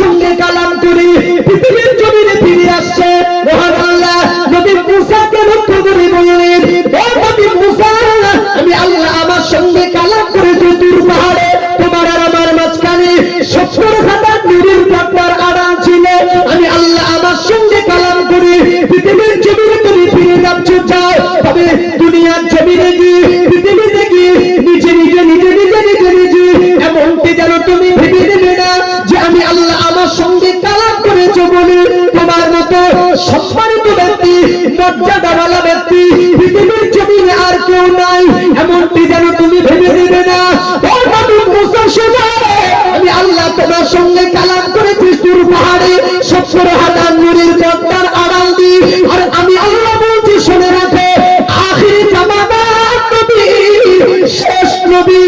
সঙ্গে কালাম করে, পৃথিবীর জমিনে ফিরে আসছে আমি আল্লাহ আমার সঙ্গে কালাম করেছি তোর পাহাড়ে। তোমার আর আমার মাঝখানে সত্তর হাজার নুরের পর্দার আড়াল ছিল। আমি আল্লাহ আমার সঙ্গে কালাম করি, পৃথিবীর জমিনে তুমি ফিরে যাচ্ছ, যাও। তবে দুনিয়ার জমিনে গিয়ে, পৃথিবীতে গিয়ে নিজে নিজে নিজে নিজে নিজে নিজে এমনটি যেন তুমি ভেবে আমি আল্লাহ আমার সঙ্গে কালাম করেছ বলে তোমার মতো সম্মানিত ব্যক্তি মর্যাদাওয়ালা ব্যক্তি, পৃথিবীর জমিনে আর কেউ নাই। এমনটি যেন তুমি ভেবে নেবে না। আমি আল্লাহ তোমার সঙ্গে কালাম করেছি সুর পাহাড়ে সত্তর হাজার নুরের আড়াল দিই। আর আমি আল্লাহ বলছি, শুনে রাখো, আখির জামানার নবী, শেষ নবী।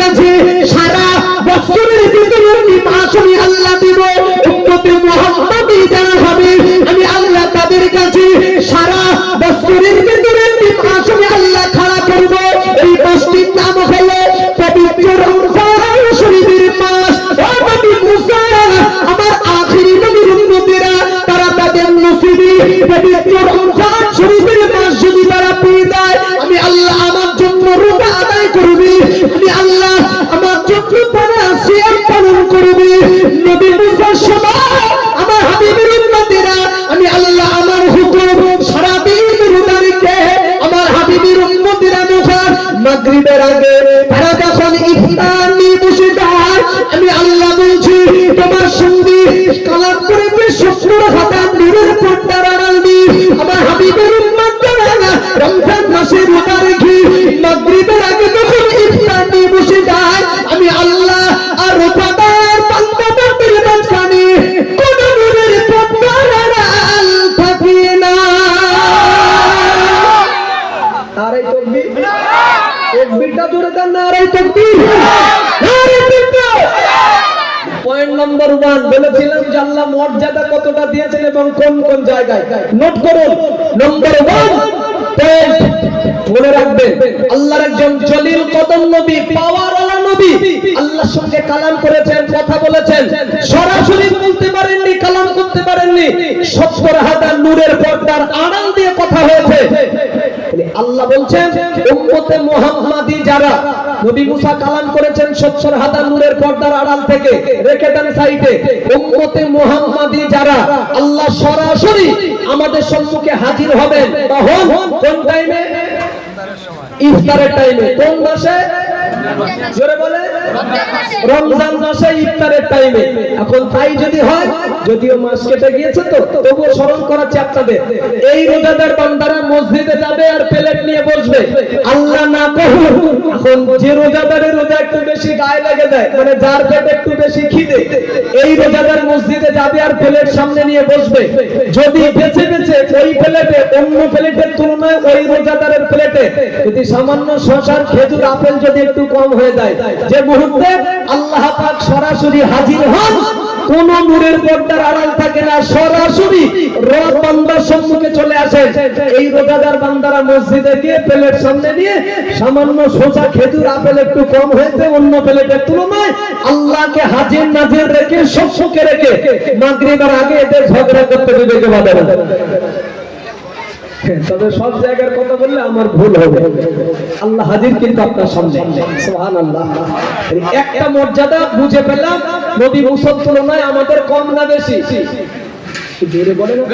কাছে সারা বছরের ভিতরে আমি মাস আল্লাহ দিব। উম্মতে মুহাম্মদী নম্বর ওয়ান বলেছিলাম যে আল্লাহ মর্যাদা কতটা দিয়েছেন এবং কোন কোন জায়গায়। নোট করুন নম্বর ওয়ান মনে রাখবেন, আল্লাহর একজন জলিল কদম নবী, পাওয়ারওয়ালা নবী, আল্লাহর সঙ্গে কালাম করেছেন, কথা বলেছেন, সরাসরি বলতে পারেননি, কালাম করতে পারেননি, সত্তর হাজার নূরের পর্দার আড়াল দিয়ে কথা হয়েছে। আল্লাহ বলছেন, উম্মতে মুহাম্মাদি যারা নবী মুসা কালাম করেছেন সত্তর হাতা নূরের পর্দার আড়াল থেকে। রেখে দেন সাইডে। উম্মতে মুহাম্মাদি যারা, আল্লাহ সরাসরি আমাদের সম্মুখে হাজির হবেন। তখন কোন টাইমে ইফতারের টাইমে কোন মাসে? জোরে বলে রমজান মাসে ইফতারের টাইমে এখন তাই যদি হয়, যদিও মাস কেটে গিয়েছে তো, তবুও স্মরণ করাচ্ছি আপনাদের। এই রোজাদার বান্দারা মসজিদে যাবে আর প্লেট নিয়ে বসবে। আল্লাহ না কহুন এখন যে রোজাদারের রোজা একটু বেশি গায়ে লেগে দেয় মানে যার পেটে একটু বেশি খিদে, এই রোজাদার মসজিদে যাবে আর প্লেট সামনে নিয়ে বসবে। যদি বেছে বেছে ওই প্লেটে, অন্য প্লেটের তুলনায় ওই রোজাদারের প্লেটে, যদি সামান্য শশার খেজুর, আপেল যদি একটু কম হয়ে যায়, যে মুহূর্তে আল্লাহ পাক সরাসরি হাজির হন। কোন নূরের পর্দার আড়াল থাকে না, সরাসরি রব বান্দার সম্মুখে চলে আসে এই রোজাদার বান্দারা মসজিদে গিয়ে প্লেট সামনে নিয়ে সামান্য সোজা খেজুর, আপেল একটু কম হয়েছে, অন্য প্লেটের তুলনায় আল্লাহকে হাজির নাজির রেখে সম্মুখে রেখে মাগরিবের আগে এদের ঝগড়া করতে দিবে কে বাধা তবে সব জায়গার কথা বললে আমার ভুল হবে আল্লাহ হাজির কিন্তু আপনার সামনে। সুবহান আল্লাহ একটা মর্যাদা বুঝে পেলাম নবী মুসার তুলনায় আমাদের কম না বেশি? জোরে বলে না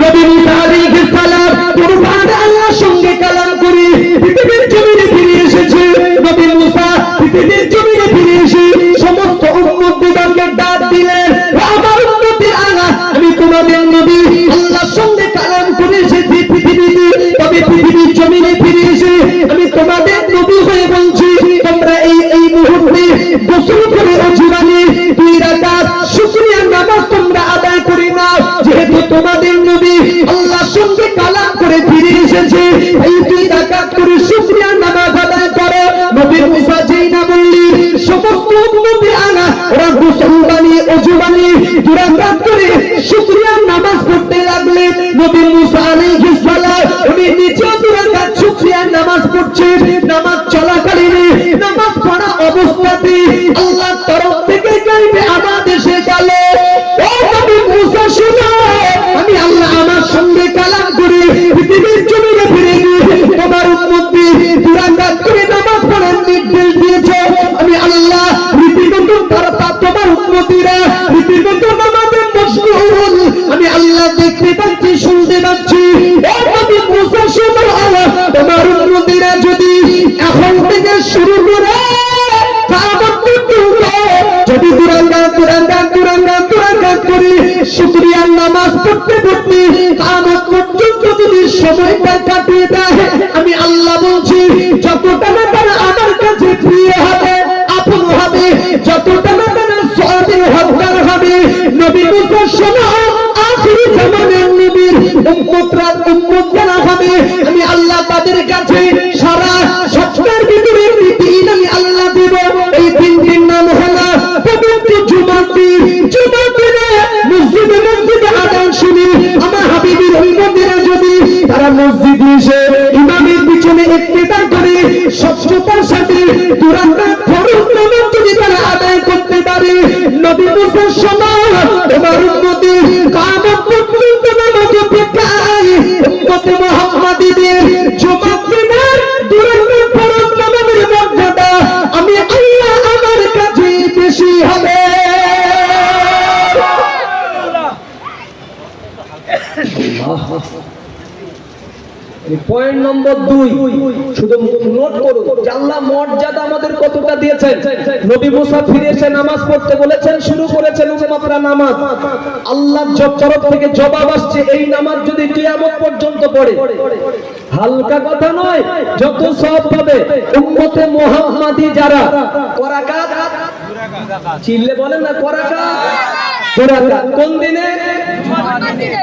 নবী মুসা আলাইহিস সালাম কুরবান আল্লাহর সঙ্গে কালাম করে পৃথিবীর জমিনে ফিরে এসেছে। নবী মুসা পৃথিবীর জমিনে ফিরে এসে সমস্ত উম্মতদেরকে ডাক দিলেন "ও আমার আমি তোমাদের নবী। নবী মুসা আলাইহিস সালাম, উনি নিচে দুরাকাত শুকরিয়া নামাজ পড়ছেন নামাজ চলাকালীন নামাজ পড়া অবস্থাতে আল্লাহর তরফ থেকে গাইবে আওয়াজ এসে গেল। ও নবী মুসা, শুনো, আমি আল্লাহ আমার সঙ্গে কালাম করে, পৃথিবীর জমিনে ফিরে গিয়ে তোমার উম্মতকে দুরাকাত করে নামাজ পড়ার নির্দেশ দিয়েছে। আমি আল্লাহ রীতিগত তারা তোমার উন্নতিরা আমি আল্লাহ দেখতে পাচ্ছি শুনতে পাচ্ছি তোমার উন্নতিরা যদি এখন থেকে শুরু করে আমি আল্লাহ বলছি যতটা না আমার কাছে প্রিয় হবে আপন হবে যতটা না হবে নবী মুসা উম্মতরা উম্মত যারা হবে। আমি আল্লাহ তাদের কাছে সারা সপ্তাহের ভিতরে দিন আমি আল্লাহ দেব। এই দিনটির নাম হলো পবিত্র জুমার দিন। জুমার দিনে মসজিদে মসজিদে আদান শুনি। আমার হাবিবির উম্মতেরা যদি তারা মসজিদে এসে ইমামের পিছনে ইক্তেদা করে, স্বচ্ছতার সাথে দুরান্তা উম্মতে মুহাম্মাদীদের জমাত দিনের দুরান্তা নামাজের মর্যাদা আমি আল্লাহ আমার কাছে বেশি হবে। পয়েন্ট নম্বর দুই শুধু নোট করুন মর্যাদা আমাদের কতটা দিয়েছেন? নবী মুসা ফিরে এসে নামাজ পড়তে বলেছেন শুরু করেছেন উম্মাতরা নামাজ। আল্লাহ তরফ থেকে জবাব আসছে এই নামাজ যদি কিয়ামত পর্যন্ত পড়ে। হালকা কথা নয় যত সব পাবে উম্মতে মুহাম্মাদি যারা করাকাত চিল্লে বলেন না করাকাত। কোন দিনে।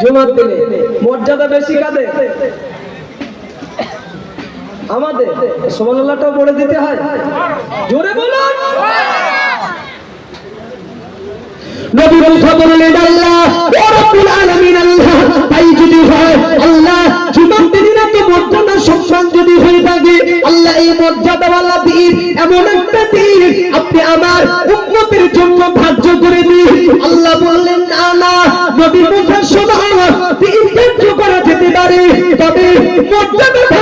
জুমার দিনে। মর্যাদা বেশি কাদের? আমাদের, সোমানুল্লাহটাও পড়ে দিতে হয়। জোরে বলুন। আল্লাহ আপনি আমার জন্য ধার্য করে দিন। আল্লাহ বললেন, না না নবী মুসা শোনা দিন ধার্য করা যেতে পারে, তবে মর্যাদা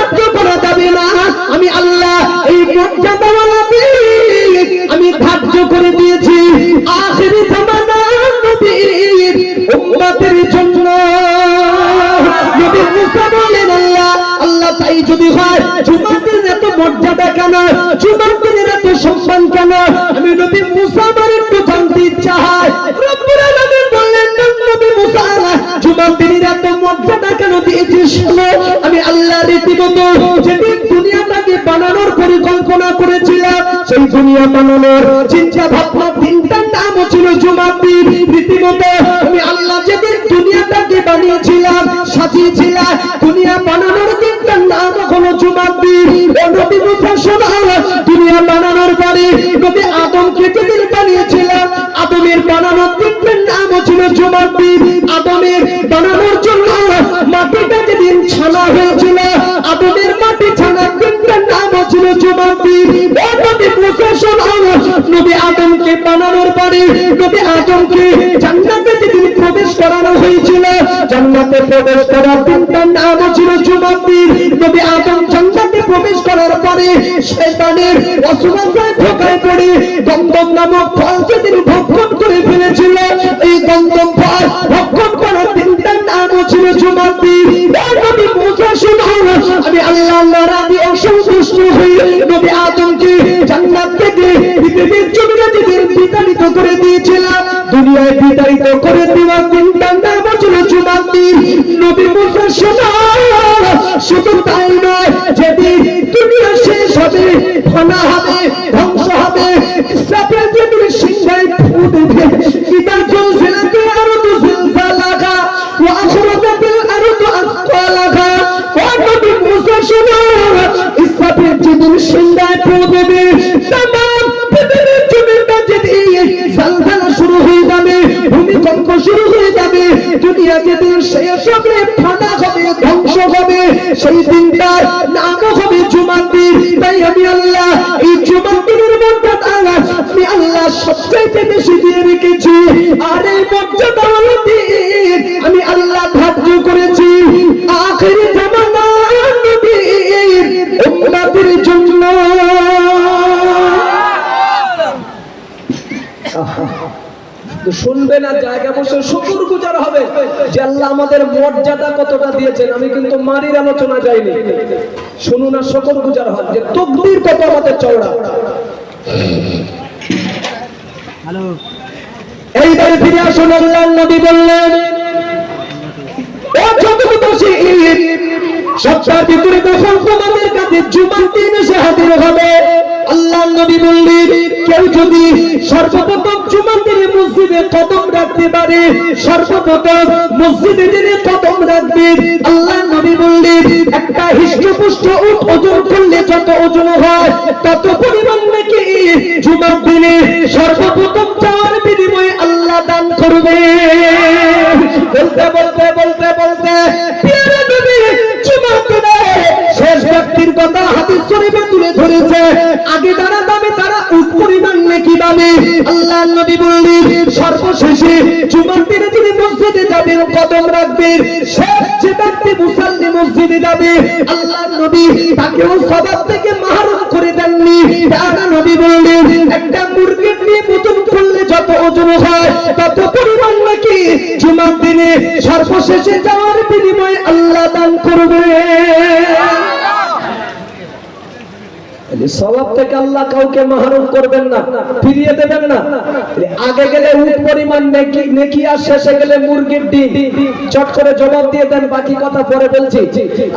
রীতিমতো যেদিন দুনিয়াটাকে বানানোর পরিকল্পনা সেই দুনিয়া বানানোর চিন্তা ভাবনা নামও ছিল রীতিমতো আমি আল্লাহ যেদিন দুনিয়াটাকে বানিয়েছিলাম, সাজিয়েছিলাম, দুনিয়া বানানোর নাম দুনিয়া বানানোর পরে বানিয়েছিলাম, আদমের বানানোর নামও ছিল আদমের বানানোর জন্য ছানা হয়েছিল আদমকে বানানোর পরে প্রবেশ করানো হয়েছিল জান্নাতে প্রবেশ করার দিনটার নামও ছিল দিন নবী আদম জান্নাতে প্রবেশ করার পরে শয়তানের অসুবিধায় ধোকায় পড়ে গন্ধম নামক ফল যেদিন ভক্ষণ করে ফেলেছিল। এই গন্ধম ফল ভক্ষণ করার দিনটার নামও ছিল দিন শোনো আমি আল্লাহ আল্লাহ রাজি অসন্তুষ্ট নবী আদমকে জান্নাত থেকে পৃথিবীর জমিনে বিতাড়িত করে দিয়েছিলাম। দুনিয়ায় বিতাড়িত করে দেওয়ার দিনটার নবী মুসা শোনো শুধু তাই নয়, যেদিন দুনিয়া শেষ হবে, ফনা হবে, ধ্বংস হবে, ইসরাফিল যেদিন সিংহায় ফু দেবে ইদা জুলজিলাতে আরদু জিলজালাহা ওয়া আখরাজাতিল আরদু আসফালাহা ওয়া নবী মুসা শোনো ইসরাফিল যেদিন সিংহায় ফু দেবে যেদিন শেষ হবে ফানা হবে, ধ্বংস হবে, সেই দিনটার নাম হবে জুমার তাই আমি আল্লাহ, এই জুমার দিনের মর্যাদা আমি আল্লাহ সবচাইতে বেশি দিয়ে রেখেছি। আর এই মর্যাদা আমি আল্লাহ ধার্য করেছি। আখের জামানা নবীর উম্মতের জন্য। তো শুনবে না জায়গা বসে শুকুর গুজার হবে যে আল্লাহ আমাদের মর্যাদা কতটা দিয়েছেন আমি কিন্তু মারির আলোচনা যাইনি। শুনুন না শুকুর গুজার হয় যে তকদির কত আমাদের চওড়া। হ্যালো। এইবার ফিরে আসুন আল্লাহ নবী বললেন ও চতুর্দশী ঈদ সপ্তাহ ভিতরে তখন তোমাদের কাছে জুমার দিন এসে হাজির হবে। আল্লাহ নবী বললেন, কেউ যদি সর্বপ্রথম জুমার মসজিদে কদম রাখতে পারে, সর্বপ্রথম মসজিদে দিনে কদম রাখবে, আল্লাহ নবী বললেন, একটা হিষ্টপুষ্ট উট ওজন করলে যত ওজন হয়, তত পরিমাণ নাকি জুমার দিনে সর্বপ্রথম চাওয়ার বিনিময়ে আল্লাহ দান করবে। বলতে বলতে বলতে বলতে ধরেছে আগে যারা দামে, তারা উট পরিমাণ নাকি দামে? আল্লাহ নবী বললেন, সর্বশেষে জুমার দিনে তিনি মসজিদে যাবেন, কদম রাখবেন, শেষ যে ব্যক্তি মুসাল্লি মসজিদে যাবে, আল্লাহ নবী তাকেও সবার থেকে মাহরুম করে দেননি। তারা নবী বললেন, একটা মুরগির নিয়ে করলে যত ওজন হয়, তত পরিমাণ নাকি? জুমার দিনে সর্বশেষে যাওয়ার বিনিময়ে আল্লাহ দান করবে স্বভাব থেকে আল্লাহ কাউকে মাহরুম করবেন না ফিরিয়ে দেবেন না। আগে গেলে উট পরিমাণ নেকি আর শেষে গেলে মুরগির ডিম। চট করে জবাব দিয়ে দেন বাকি কথা পরে বলছি।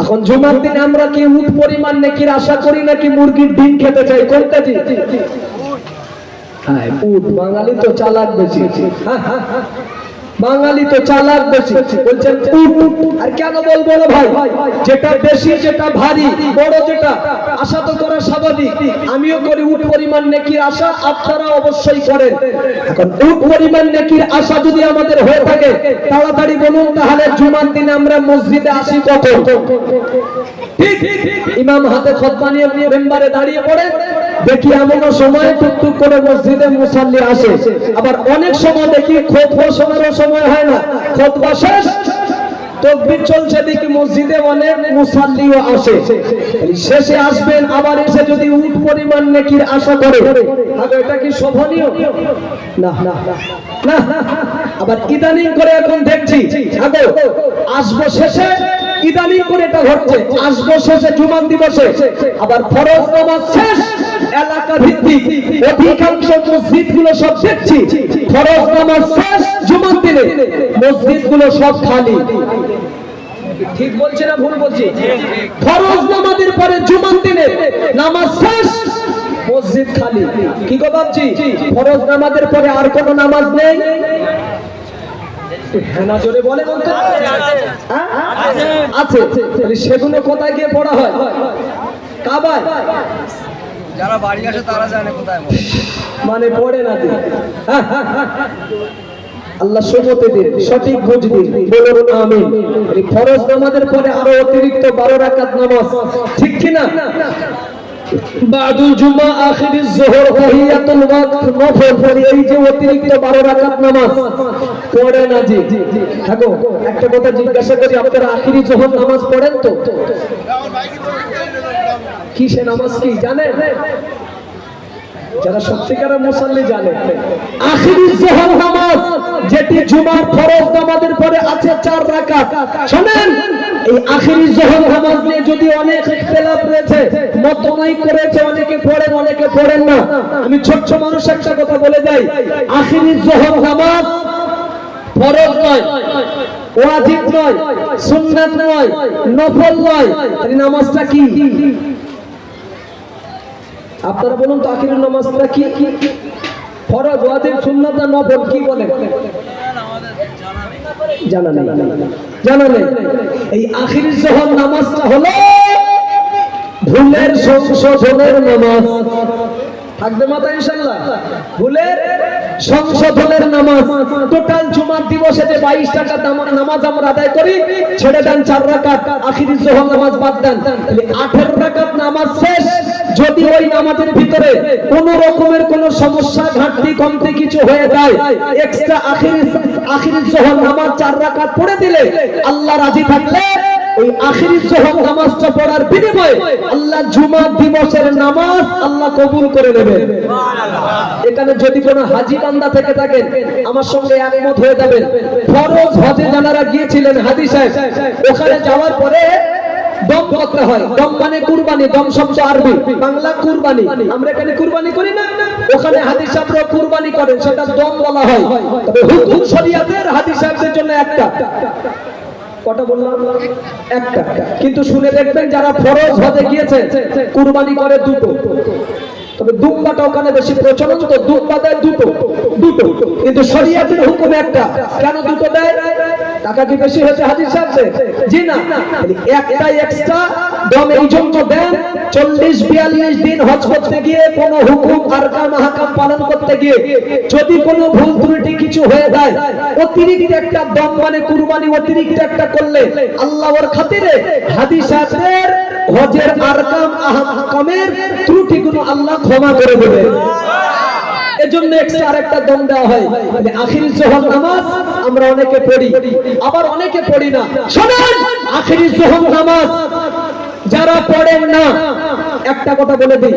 এখন জুমার দিন আমরা কি উট পরিমাণ নেকির আশা করি নাকি মুরগির ডিম খেতে চাই? কোনটা জি হ্যাঁ উট বাঙালি তো চালাক বেশি। হ্যাঁ, হ্যাঁ, হ্যাঁ। বাঙালি তো চালাক বেশি। বলছেন আর কেন বলব না ভাই? যেটা বেশি, যেটা ভারী, বড় যেটা, আশা তো করা স্বাভাবিক। আমিও করি উট পরিমাণ নেকির আশা, আপনারা অবশ্যই করেন। এখন উট পরিমাণ নেকির আশা যদি আমাদের হয়ে থাকে, তাড়াতাড়ি বলুন, তাহলে জুমার দিনে আমরা মসজিদে আসি কখন? ইমাম হাতে খতবা নিয়ে মেম্বারে দাঁড়িয়ে পড়ে দেখি এমনও সময় টুকটুক করে মসজিদে মুসাল্লি আসে। আবার অনেক সময় দেখি খোদবা শোনারও সময় হয় না। খোদবা শেষ তকবির চলছে দেখি মসজিদে অনেক মুসাল্লিও আসে। শেষে আসবেন, আবার এসে যদি উট পরিমাণ নেকির আশা করে। আগে এটা কি শোভনীয়? না না না আবার ইদানিং করে এখন দেখছি। আসব শেষে। ইদানিং করে এটা ঘটছে। আসব শেষে জুমান দিবসে। আবার ফরজ নামাজ শেষ। এলাকা ভিত্তিক অধিকাংশ মসজিদগুলো সব দেখছি। ফরজ নামাজ শেষ জুমান দিনে। মসজিদগুলো সব খালি। ঠিক বলছি না ভুল বলছি? ফরজ নামাজের পরে জুমান দিনে নামাজ শেষ, মসজিদ খালি। কি গো ভাবছি ফরজ নামাজের পরে আর কোনো নামাজ নেই? হ্যাঁ জোরে বলে বলতে হ্যাঁ? আছে। তাহলে সেগুলো কোথায় গিয়ে পড়া হয়? কাবায় যারা বাড়ি আসে তারা জানে কোথায় মানে পড়ে না। আল্লাহ সুমতি দিন সঠিক বুঝ দিন বলুন আমিন। ফরজ নামাজের পরে আরও অতিরিক্ত বারো রাকাত নামাজ ঠিক কিনা? নফল এই যে অতিরিক্ত 12 রাকাত নামাজ। পড়ে না জি একটা কথা জিজ্ঞাসা করি, আপনারা আখিরি জোহর নামাজ পড়েন তো? কি সে নামাজ কি, জানেন? যারা সত্যিকারের মুসল্লি জানে। আখিরি জোহর নামাজ, যেটি জুমার ফরজ নামাজের পরে আছে চার রাকাত। শুনেন আখিরি আমি ছোট্ট মানুষ একটা কথা বলে যাই। আখিরি জোহর নামাজ ফরজ নয়, ওয়াজিব নয়, সুন্নাত নয়, নফল নয়। নামাজটা কি? আপনারা বলুন তো আখিরের নামাজটা কি? ফরজ, ওয়াজিব, সুন্নাত না নফল, কি বলে জানা নেই। জানা নেই। এই আখিরি জোহর নামাজটা হলো ভুলের সংশোধনের নামাজ। থাকবে মাথা ইনশাল্লাহ ভুলের সংশোধনের নামাজ। টোটাল জুমার দিবসে যে বাইশ টাকা নামাজ আমরা আদায় করি, ছেড়ে দেন চার রাকাত, আখিরি জোহর নামাজ বাদ দেন। আঠেরো রাকাত নামাজ শেষ। যদি ওই নামাজের ভিতরে কোন রকমের কোন সমস্যা, ঘাটতি, কমতি কিছু হয়ে যায় এক্সট্রা আখিরি আখিরি জোহর নামাজ চার রাকাত পড়ে দিলে আল্লাহ রাজি থাকলে নামাজ আল্লাহ কবুল করে এখানে যদি বান্দা থেকে আমার সঙ্গে একমত হয়ে গিয়েছিলেন হাজি সাহেব, ওখানে যাওয়ার পরে দম করতে হয়। দম মানে কুরবানি, দম শব্দ আরবি। বাংলা কুরবানি। আমরা এখানে কুরবানি করি না? ওখানে হাদিস সাহেবরা কুরবানি করেন, সেটা দম বলা হয়। তবে হুকুম শরিয়াতের হাদিস সাহেবদের জন্য একটা। একটা। কিন্তু শুনে দেখবেন যারা ফরজ হতে গিয়েছে, কুরবানি করে দুটো। তবে দুম্বাটা ওখানে বেশি প্রচলন তো দুম্বা দেয় দুটো দুটো। কিন্তু শরিয়াতের একটা। কেন দুটো দেয়? টাকা কি বেশি হয়েছে হাজির জি না। এক্সট্রা দম এই জন্য দেন, চল্লিশ, বিয়াল্লিশ দিন হজ করতে গিয়ে কোন হুকুম আরকাম হাকাম পালন করতে গিয়ে যদি কোনো ভুল ত্রুটি কিছু হয়ে যায়, অতিরিক্ত একটা দম মানে কুরবানি অতিরিক্ত একটা করলে আল্লাহর খাতিরে হাদিস সাহেবের হজের আরকাম আহকামের ত্রুটিগুলো আল্লাহ ক্ষমা করে দেবে। এজন্য এক্সট্রা আরেকটা দম দেওয়া হয়। মানে আখিরি জোহর নামাজ আমরা অনেকে পড়ি, আবার অনেকে পড়ি না। শোনেন, আখিরি জোহর নামাজ। যারা পড়েন না, একটা কথা বলে দিই।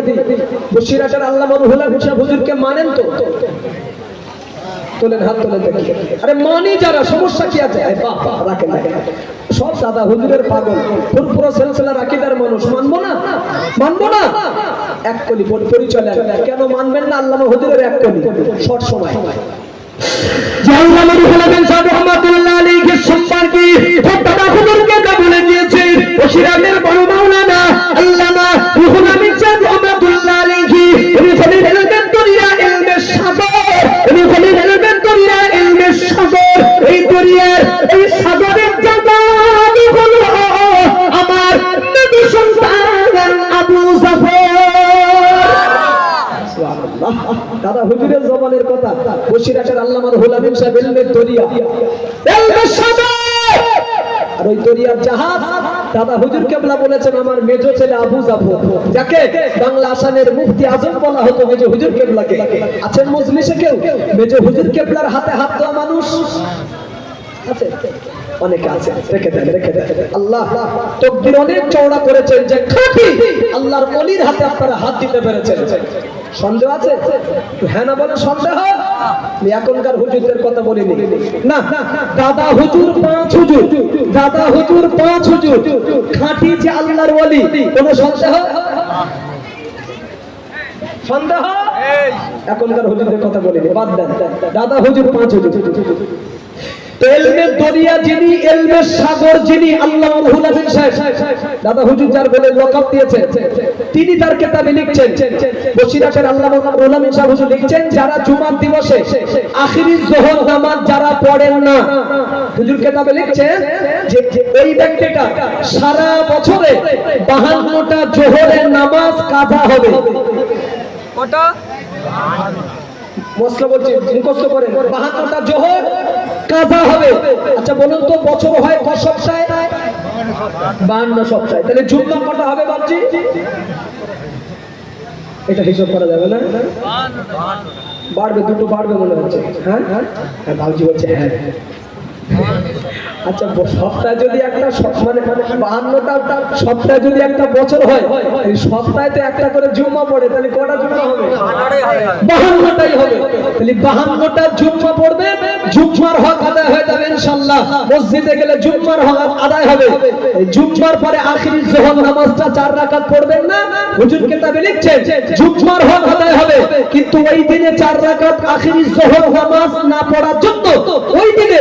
বসিরাটের আল্লাহ হুলা হুসা হুজুরকে মানেন তো? তোলেন, হাত তোলেন দেখি আরে মানি যারা, সমস্যা কি আছে? রাখেন রাখেন। সব দাদা হুজুরের পাগল ফুরপুরো সেলসেলা রাকিদার মানুষ। মানবো না? মানবো না? এক কলি পরিচয় কেন মানবেন না? আল্লামা হুজুরের এক কলি, শর্ট সময়। যে হলেন সাহেব রহমাতুল্লাহ আলাইহি সম্পর্কে দাদা হুজুরকে যা বলে দিয়েছে বসিরাটের বড় মাওলানা আল্লামা রুহুল আমিন সাহেব রহমাতুল্লাহ এই এই হলো আমার নবী সন্তান আবু দাদা হুজুরের জবানের কথা। বসিরাটের আল্লামার হুলামিন সাহেব ইলমের দরিয়া। ইলমের আর ওই দরিয়ার জাহাজ দাদা হুজুর কেবলা বলেছেন আমার মেজো ছেলে আবু জাফর। যাকে বাংলা আসামের মুফতি আজম বলা হতো মেজো হুজুর কেবলাকে। আছেন মজলিসে কেউ? মেজো হুজুর কেবলার হাতে হাত দেওয়া মানুষ? অনেকে আছে। রেখে দেন রেখে দেন। আল্লাহ তকদির অনেক চওড়া করেছেন যে খাঁটি আল্লাহর অলির হাতে আপনারা হাত দিতে পেরেছেন। সন্দেহ আছে? হ্যাঁ না বলে সন্দেহ? এখনকার হুজুরদের কথা বলিনি। না দাদা হুজুর পাঁচ হুজুর। দাদা হুজুর পাঁচ হুজুর। খাঁটি যে আল্লাহর ওলি কোন সন্দেহ? সন্দেহ? এখনকার হুজুরদের কথা বলিনি বাদ দেন। দাদা হুজুর পাঁচ হুজুর। এলমের দরিয়া যিনি সাগর যিনি আল্লাহ সাহেব। দাদা হুজুর বলে লকআপ দিয়েছেন তিনি তার কিতাবে লিখছেন বসিরাটের আল্লাহ সাহেব হুজুর লিখছেন, যারা জুমার দিবসে আখিরি যোহর নামাজ যারা পড়েন না, হুজুর কিতাবে লিখছেন যে ওই ব্যক্তিটা সারা বছরে 52টা জোহরের নামাজ কাজা হবে। কটা? মশলা বলছি, মুখস্থ করে বাহাত্তরটা জোহর কাজা হবে? আচ্ছা বলুন তো, বছর হয় ক সপ্তাহে? বান্ন সপ্তাহে। তাহলে জুম্মা কটা হবে ভাবছি এটা হিসাব করা যাবে না? বাড়বে দুটো বাড়বে মনে হচ্ছে। হ্যাঁ? হ্যাঁ ভাবছি বলছে হ্যাঁ। আচ্ছা যদি একটা মানে বাহান্নটা যদি একটা বছর হয় সপ্তাহে একটা করে জুম্মা পড়ে, তাহলে কটা জুম্মা হবে? বাহান্নটাই হবে। তাহলে বাহান্নটা জুম্মা পড়বে, জুম্মার হক আদায় হয়ে যাবে ইনশাল্লাহ মসজিদে গেলে জুম্মার হক আদায় হবে। জুম্মার পরে আখিরি জোহর নামাজটা চার রাকাত পড়বেন না? হুজুর কিতাবে লিখছেন জুম্মার হক আদায় হবে। কিন্তু ওই দিনে চার রাকাত আখিরি জোহর নামাজ না পড়ার জন্য, ওই দিনে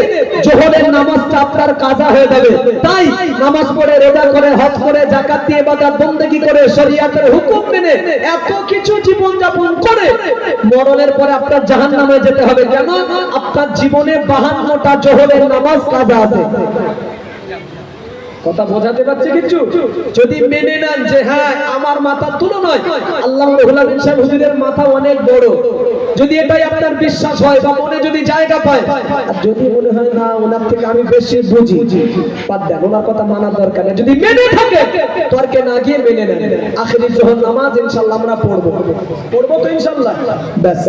জোহরের নামাজটা আপনার কাজা হয়ে যাবে। তাই নামাজ পড়ে রোজা করে, হজ করে জাকাত দিয়ে বাজার বন্দেগি করে, শরিয়াতের হুকুম মেনে এত কিছু জীবন যাপন করে মরণের পরে আপনার জাহান নামে যেতে হবে। কেন? আপনার জীবনে বাহান্নটা জোহরের নামাজ কাজা আছে। কথা বোঝাতে পারছে কিছু? যদি মেনে নেন যে হ্যাঁ আমার মাথার তুলনায় আল্লাহ রহুল আমিন সাহেব হুজুরের মাথা অনেক বড়। যদি এটাই আপনার বিশ্বাস হয় বা মনে যদি জায়গা পায়, আর যদি মনে হয় না, ওনার থেকে আমি বেশি বুঝি। বাদ দেন, ওনার কথা মানার দরকার নেই। যদি মেনে থাকে তর্কে না গিয়ে মেনে নেন আখেরি জোহর নামাজ ইনশাল্লাহ আমরা পড়ব। পড়ব তো ইনশাল্লাহ ব্যাস।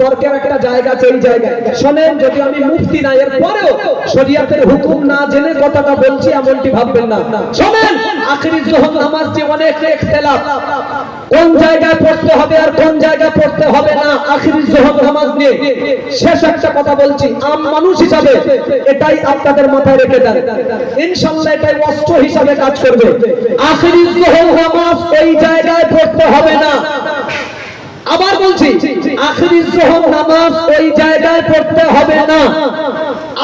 তর্কের একটা জায়গা আছে, এই জায়গায়। শোনেন, যদি আমি মুক্তি না এর পরেও শরিয়াতের হুকুম না জেনে কথাটা বলছি, এমনটি ভাববেন না। শোনেন, আখেরি জোহর নামাজ যে ইখতিলাফ। কোন জায়গায় পড়তে হবে আর কোন জায়গায় পড়তে হবে না, আখেরি জোহর নামাজ নিয়ে। শেষ একটা কথা বলছি, আম মানুষ হিসাবে এটাই আপনাদের মাথায় রেখে দেন। ইনশাআল্লাহ এটাই অস্ত্র হিসাবে কাজ করবে। আখেরি জোহর নামাজ ওই জায়গায় পড়তে হবে না। আবার বলছি, আখেরি জোহর নামাজ ওই জায়গায় পড়তে হবে না।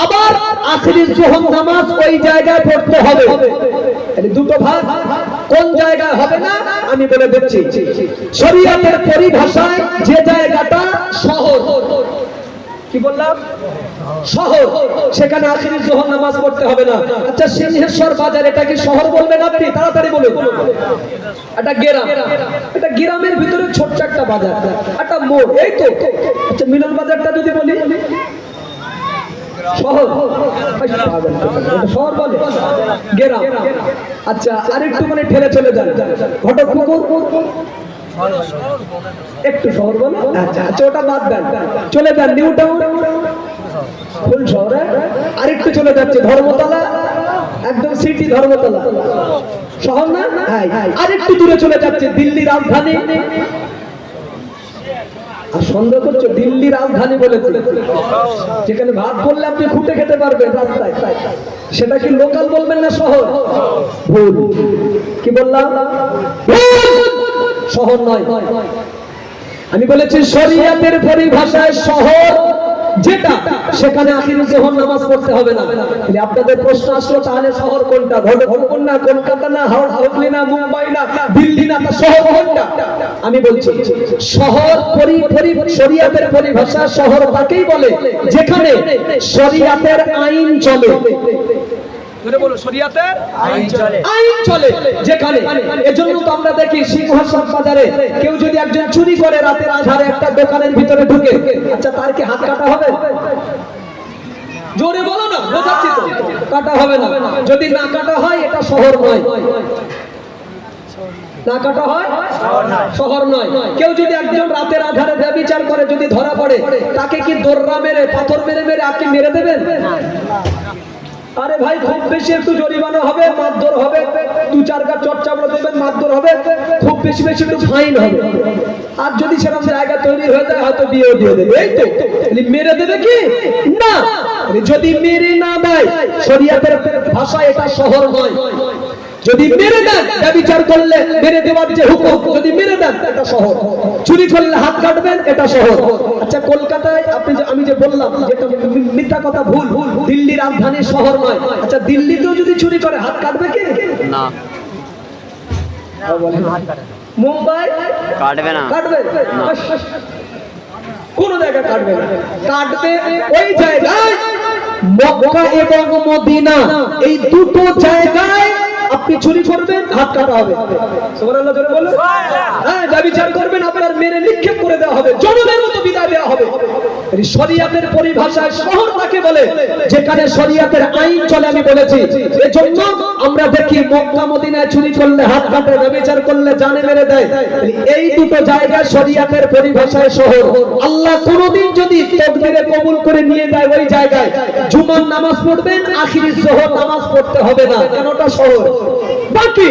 আবার আখেরি জোহর নামাজ ওই জায়গায় পড়তে হবে। দুটো ভাগ, কোন জায়গায় হবে না, আমি বলে দিচ্ছি। শরীয়তের পরিভাষায় যে জায়গাটা শহর। কি বললাম? শহর। সেখানে আখিরি জোহর নামাজ পড়তে হবে না। আচ্ছা সিংহেশ্বর বাজার, এটা কি শহর বলবেন আপনি? তাড়াতাড়ি বলুন। একটা গ্রাম। এটা গ্রামের ভিতরে ছোট্ট একটা বাজার। একটা মোড়, এই তো। আচ্ছা মিলন বাজারটা যদি বলি। আচ্ছা আরেকটু মানে ঠেলে চলে যান। ঘটক একটু শহর বলে। আচ্ছা আচ্ছা ওটা বাদ দেন। চলে যান, নিউ টাউন। ফুল শহরে। আরেকটু চলে যাচ্ছে, ধর্মতলা। একদম সিটি ধর্মতলা। শহর না? আরেকটু দূরে চলে যাচ্ছে দিল্লি রাজধানী। আর সন্দেহ করছ দিল্লি রাজধানী বলে যেখানে ভাত করলে আপনি খুঁটে খেতে পারবেন রাস্তায়। সেটা কি লোকাল বলবেন না শহর? ভুল। কি বললাম? শহর নয়। আমি বলেছি শরিয়াতের পরিভাষায় শহর যেটা, সেখানে আখির জোহর নামাজ পড়তে হবে না। তাহলে আপনাদের প্রশ্ন আসলো, তাহলে শহর কোনটা? ধর্মপুর না কলকাতা না হাওড়া না মুম্বাই না দিল্লি না শহর কোনটা? আমি বলছি, শহর পরি পরি শরিয়াতের পরিভাষা শহর তাকেই বলে, যেখানে শরিয়াতের আইন চলে। ধরে বলো শরিয়াতের আইন চলে। আইন চলে যেখানে এজন্য তো আমরা দেখি সিংহাসন বাজারে কেউ যদি একজন চুরি করে রাতের আধারে একটা দোকানের ভিতরে ঢুকে আচ্ছা তার কি হাত কাটা হবে? জোরে বলো না বোঝাচ্ছি তো। কাটা হবে না। যদি না কাটা হয় এটা শহর নয়। না কাটা হয় শহর নয়। কেউ যদি একজন রাতের আধারে ব্যবচার করে যদি ধরা পড়ে তাকে কি দোররা মেরে পাথর মেরে মেরে আপনি মেরে দেবেন? আরে ভাই, খুব বেশি একটু জরিমানা হবে, মারধর হবে। দু চার গা করে দেবেন, মারধর হবে। খুব বেশি বেশি একটু ফাইন হবে। আর যদি সেরকম জায়গা তৈরি হয়ে যায়, হয়তো বিয়ে দিয়ে দেবে। এই তো মেরে দেবে কি? না। যদি মেরে না দেয়, শরিয়াতের ভাষা এটা শহর নয় যদি মেরে দেন বিচার করলে মেরে দেওয়ার যে হুকুম যদি মেরে দেন এটা শহর চুরি করলে হাত কাটবেন এটা শহর আচ্ছা কলকাতায় আপনি আমি যে বললাম যেটা মিথ্যা কথা ভুল ভুল দিল্লি রাজধানী শহর নয়। আচ্ছা দিল্লিতেও যদি চুরি করে হাত কাটবে কি? না। মুম্বাই? কাটবে না। কাটবে? কোন জায়গায় কাটবে না। কাটবে ওই জায়গায়। মক্কা এবং মদিনা। এই দুটো জায়গায় আপনি চুরি করবেন হাত কাটা হবে। সুবহানাল্লাহ জোরে বলুন। হ্যাঁ ব্যভিচার করবেন আপনার মেরে নিক্ষেপ করে দেওয়া হবে জনমের মতো বিদায় দেওয়া হবে। এই শরিয়াতের পরিভাষায় শহর তাকে বলে যেখানে শরিয়াতের আইন চলে আমি বলেছি। এজন্য আমরা দেখি মক্কা মদিনায় চুরি করলে হাত কাটে ব্যভিচার করলে জানে মেরে দেয়। এই দুটো জায়গায় শরিয়াতের পরিভাষায় শহর। আল্লাহ কোনোদিন যদি তকদিরে কবুল করে নিয়ে যায় ওই জায়গায়। জুমার নামাজ পড়বেন আখিরি শহর নামাজ পড়তে হবে না কেনটা শহর। বাকি